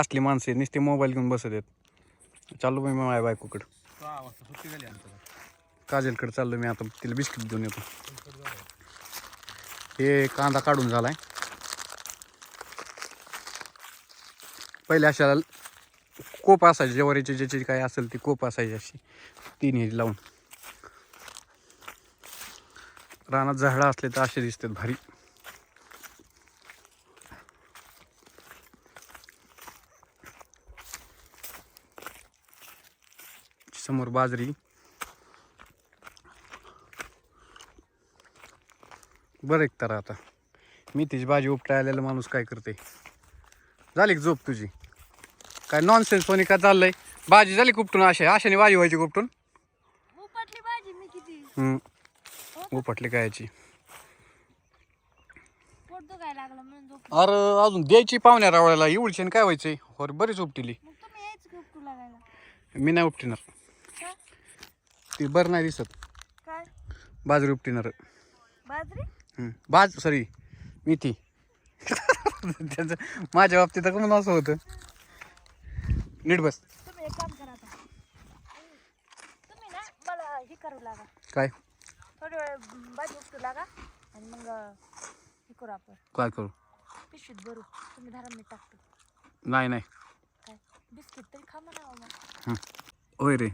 असली माणसं आहेत नुसते मोबाईल घेऊन बसत आहेत. चाललो मी माझ्या बायकोकडं. काजलकडे चाललो मी आता तिला बिस्किट देऊन येतो. हे कांदा काढून झालाय. पहिले अशा कोप असायचे ज्वारीचे ज्याची काय असेल ती कोप असायची अशी तीन हे लावून. रानात झाडं असले तर असे दिसतात भारी. समोर बाजरी. बरं एक तर आता. मी तिची भाजी आलेला माणूस काय करते झाली का झोप तुझी? काय नॉनसेन्स कोणी काय चाललंय? भाजी झाली कुपटून अशा अशाने भाजी व्हायची कुपटून उपटली काय याची? अरे अजून द्यायची पाहुण्या रावळ्याला. आणि काय व्हायचंय? बरीच उपटिली. की मी नाही उपटिणार. का ती बरं नाही दिसत. काय? बाजरी उपटिणार. बाजरी? हम्म. बाज सॉरी मेथी. त्याचं माझ्या बाबतीत तर म्हणून असं होतं. नीट बस. तुम्ही एक काम करा आता. तुम्ही ना मला हे करू लागा. काय? थोडी वेळ भाजी उपटू लागा आणि मग हे करू आपण. काय करू? पिशवीत भरू. तुम्ही धरा मी टाकतो. नाही नाही. काय? बिस्किट तरी खा म्हणा मग. होय रे.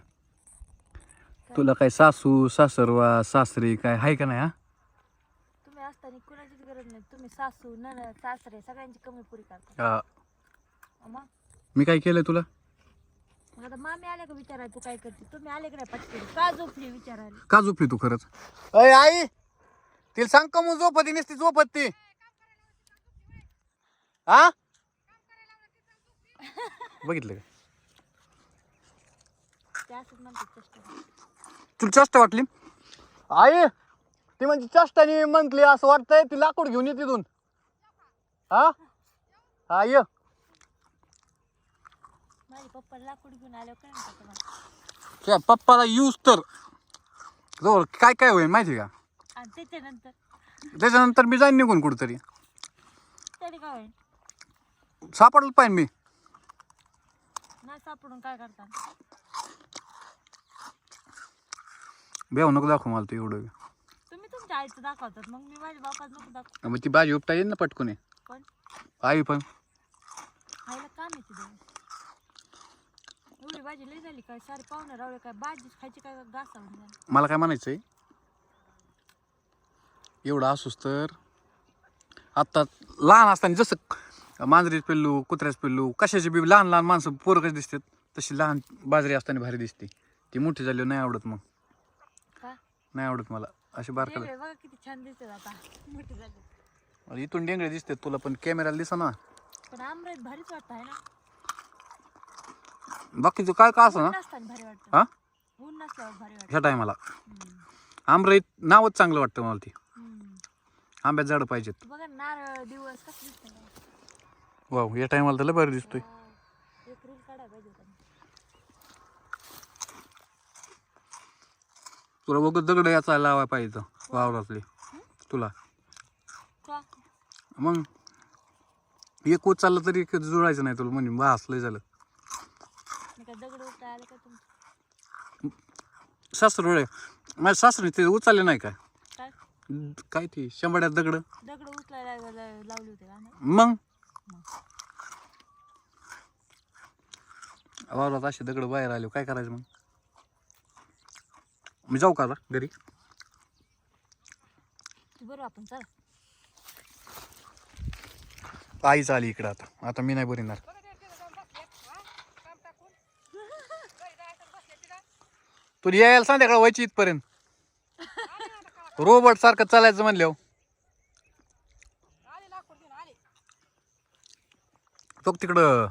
तुला काय सासू सासरवा सासरे काय आहे का नाही हा? तुम्ही असताना कुणाचीच गरज नाही. तुम्ही सासू नन सासरे सगळ्यांची कमी पुरी करता. आ, मग? मी काय केलंय तुला? मग आता मामी आले का विचारायला? तू काय करते? तुम्ही आले का नाही पटकन का झोपली विचारायला? का झोपली तू खरंच? अय आई! तिला सांग का मग झोपती नसती झोपत ती. हा? बघितलं का? ते असंच म्हणतात चेष्टा तुला चष्ट वाटली? आई ती म्हणजे चष्टाने म्हटली असं वाटतंय ती लाकूड घेऊन ये तिथून. हा? हा ये. माझे पप्पा लाकूड घेऊन आले काय म्हणतात तुम्हाला? त्या पप्पाला यूज तर. जवळ काय काय होईल माहिती का? आणि त्याच्यानंतर? त्याच्यानंतर मी जाईन निघून कुठंतरी. तरी काय होईल? सापडलं पाहिजे मी. नाही सापडून काय करता? बेव नको दाखव मला तू एवढं. तुम्ही तुमच्या आईचं दाखवतात मग मी माझ्या बापाच नको दाखव. मग ती भाजी उपटा येईल ना पटकून. पण? आई पण. आईला काम येते देव एवढी भाजी लई झाली काय सारे पाहुणे रावळे काय भाजी खायची काय घासा होऊन झाली मला काय म्हणायचंय? एवढं असूस तर. आत्ता लहान असताना जसं मांजरीच पिल्लू कुत्र्याच पिल्लू कशाची बी लहान लहान माणसं पोरं कशी दिसतात तशी लहान बाजरी असताना भारी दिसते. ती मोठी झाली नाही आवडत मग. नाही आवडत मला. अशी बारकाला वेगळे बघा किती छान दिसतात आता. मोठी झाली. अरे इथून डेंगळे दिसते तुला पण कॅमेराला दिसा ना पण भारीच वाटत आहे ना बाकीचं काय का असं ना? नसताना भारी वाटतं. हा? ऊन नसल्यावर भारी वाटतं. ह्या टायमाला. आमरईत नावच चांगलं वाटतं मला ती. आंब्यात झाडं पाहिजेत. बघा नारळ दिवस कसं दिसतं वाव या टायमाला तर लय भारी दिसतोय. एक रील काढायला पाहिजे होता तुला बघ दगड याचा लावाय पाहिजे वावरातले. तुला. मग एक कोच चाललं तरी जुळायचं नाही तुला म्हणजे बास लय झालं. सासर माझ्या सासरे ते उचलले नाही काय? काय? ते? शंभड्यात दगड? दगड उचलायला मग. वावरात असे दगड बाहेर आले. काय करायचं मग? मी जाऊ का आता घरी? ती बरोबर आपण चल. आईच आली इकडं आता. आता मी नाही बरीणार तुला यायला संध्याकाळ व्हायची इथपर्यंत. रोबोट सारखं चालायचं म्हणल्यावर. तो तिकडं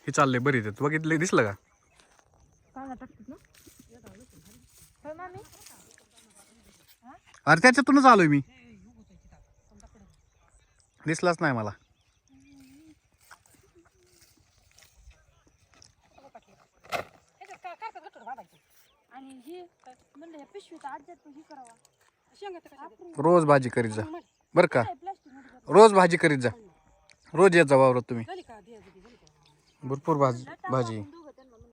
हे चाललंय बरी ते बघितलं दिसलं का? कांदा टाकतात ना? अरे त्याच्यातूनच आलोय मी. दिसलाच नाही मला. आणि हे म्हणलं ह्या पिशवीत आज्यात हे करावा. रोज भाजी करीत जा. बरं का? रोज भाजी करीत जा. रोज येत जा वावरात तुम्ही. भरपूर भाजी भाजी.